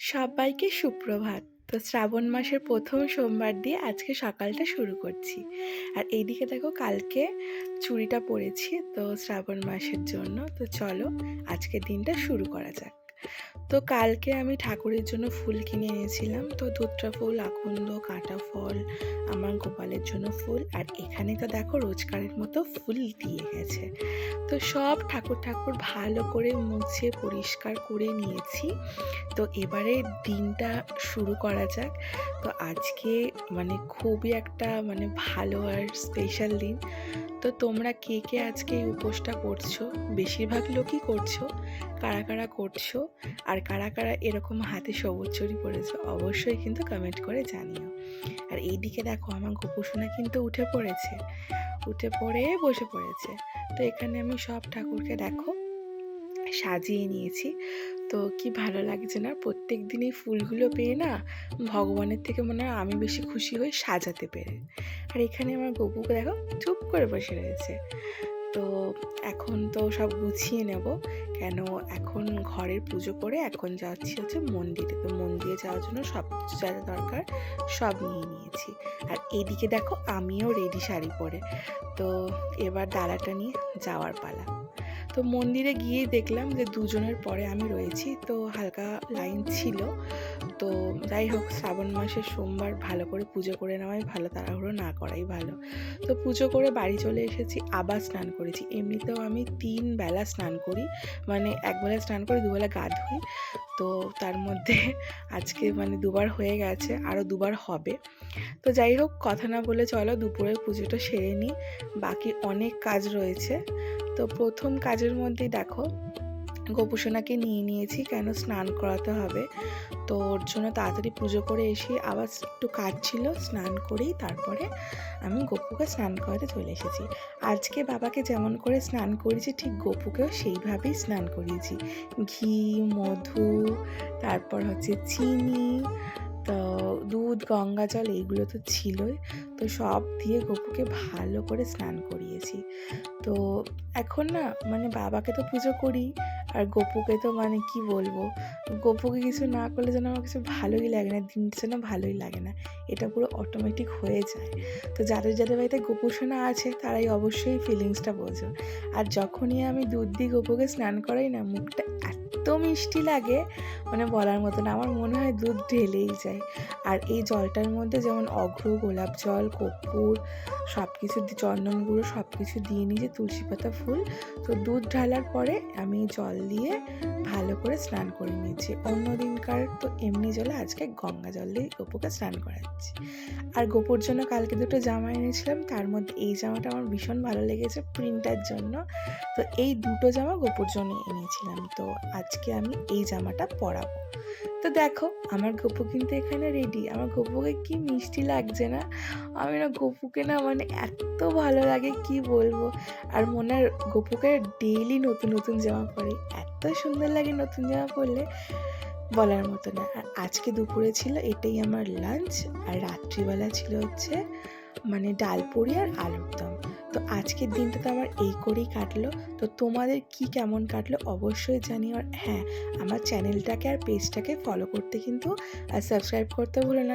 সবাইকে সুপ্রভাত। তো শ্রাবণ মাসের প্রথম সোমবার দিয়ে আজকে সকালটা শুরু করছি। আর এইদিকে দেখো কালকে চুড়িটা পরেছি, তো শ্রাবণ মাসের জন্য। তো চলো আজকে দিনটা শুরু করা যাক। তো কালকে আমি ঠাকুরের জন্য ফুল কিনে এনেছিলাম। তো দুত্রা ফুল, আকন্দ, কাঁটা ফল, আমার গোপালের জন্য ফুল আর এখানে তো দেখো রোজকারের মতো ফুল দিয়ে গেছে। তো সব ঠাকুর ঠাকুর ভালো করে মুছে পরিষ্কার করে নিয়েছি। তো এবারে দিনটা শুরু করা যাক। তো আজকে মানে খুবই একটা মানে ভালো আর স্পেশাল দিন। তো তোমরা কে কে আজকে এই উপোসটা করছ? বেশিরভাগ লোকই করছ। কারা কারা করছ? আর কারা কারা এরকম হাতে সবুজ চুরি পড়েছে অবশ্যই কিন্তু কমেন্ট করে জানিও। আর এইদিকে দেখো আমার গোপুসোনা কিন্তু উঠে পড়েছে, উঠে পড়ে বসে পড়েছে। তো এখানে আমি সব ঠাকুরকে দেখো সাজিয়ে নিয়েছি। তো কি ভালো লাগছে না, প্রত্যেক দিন এই ফুলগুলো পেয়ে না ভগবানের থেকে মনে হয় আমি বেশি খুশি হই সাজাতে পেরে। আর এখানে আমার গপুকে দেখো চুপ করে বসে রয়েছে। তো এখন তো সব গুছিয়ে নেব। কেন এখন ঘরের পুজো করে এখন যাচ্ছি হচ্ছে মন্দিরে। তো মন্দিরে যাওয়ার জন্য সব কিছু যা দরকার সব নিয়ে নিয়েছি। আর এদিকে দেখো আমিও রেডি শাড়ি পরে। তো এবার ডালাটা নিয়ে যাওয়ার পালা। তো মন্দিরে গিয়ে দেখলাম যে দুজনের পরে আমি রয়েছি। তো হালকা লাইন ছিল। তো যাই হোক, শ্রাবণ মাসের সোমবার ভালো করে পুজো করে নেওয়াই ভালো, তাড়াহুড়ো না করাই ভালো। তো পুজো করে বাড়ি চলে এসেছি, আবার স্নান করেছি। এমনিতেও আমি তিন বেলা স্নান করি মানে একবেলা স্নান করে দুবেলা গা ধুই। তো তার মধ্যে আজকে মানে দুবার হয়ে গেছে, আরও দুবার হবে। তো যাই হোক, কথা না বলে চলো, দুপুরের পুজোটা সেরে নিই। বাকি অনেক কাজ রয়েছে। তো প্রথম কাজের মধ্যেই দেখো, গোপুসোনাকে নিয়ে নিয়েছি কেন স্নান করাতে হবে। তো ওর জন্য তাড়াতাড়ি পুজো করে এসে আবার একটু কাজ ছিল, স্নান করেই তারপরে আমি গপুকে স্নান করাতে চলে এসেছি। আজকে বাবাকে যেমন করে স্নান করেছি ঠিক গপুকেও সেইভাবেই স্নান করিয়েছি। ঘি, মধু, তারপর হচ্ছে চিনি তো দুধ, গঙ্গা জল এইগুলো তো ছিলই। তো সব দিয়ে গপুকে ভালো করে স্নান করিয়েছি। তো এখন না মানে বাবাকে তো পুজো করি, আর গপুকে তো মানে কি বলব? গপুকে কিছু না করলে যেন আমার কিছু ভালোই লাগে না, দিনটা যেন ভালোই লাগে না। এটা পুরো অটোমেটিক হয়ে যায়। তো যাদের যাদের বাড়িতে গোপুসোনা আছে, তারাই অবশ্যই ফিলিংসটা বোঝো। আর যখনই আমি দুধ দিয়ে গপুকে স্নান করাই না, মুখটা এত মিষ্টি লাগে মানে বলার মতন আমার মনে হয় দুধ ঢেলেই যায়। আর এই জলটার মধ্যে যেমন অঘ্র, গোলাপ জল, কর্পূর সব কিছু চন্দন গুঁড়ো সব কিছু দিয়ে নিয়ে তুলসী পাতা ফুল, তো দুধ ঢালার পরে আমি জল দিয়ে করে স্নান করে নিয়েছি। অন্য দিনকার তো এমনি জলে আজকে গঙ্গা জল দিয়ে গপুকে স্নান করাচ্ছি। আর গোপুর জন্য কালকে দুটো জামা এনেছিলাম, তার মধ্যে এই জামাটা আমার ভীষণ ভালো লেগেছে প্রিন্টার জন্য। তো এই দুটো জামা গোপুর জন্য এনেছিলাম, তো আজকে আমি এই জামাটা পরাবো। তো দেখো, আমার গপু কিন্তু এখানে রেডি আমার গপুকে কি মিষ্টি লাগছে না? আমি না গপুকে না মানে এত ভালো লাগে, কি বলব? আর মনে হয় গপুকে ডেইলি নতুন নতুন জামা পরে। এত সুন্দর লাগে নতুন জামা পরলে বলার মতো না। আর আজকে দুপুরে ছিল এটাই আমার লাঞ্চ আর রাত্রিবেলা ছিল হচ্ছে মানে ডাল পুরি আর আলুর দম। তো আজকের দিনটা তো আমার এই করেই কাটলো। তো তোমাদের কি কেমন কাটলো অবশ্যই জানি আর হ্যাঁ আমার চ্যানেলটাকে আর পেজটাকে ফলো করতে কিন্তু, আর সাবস্ক্রাইব করতে ভুলো না।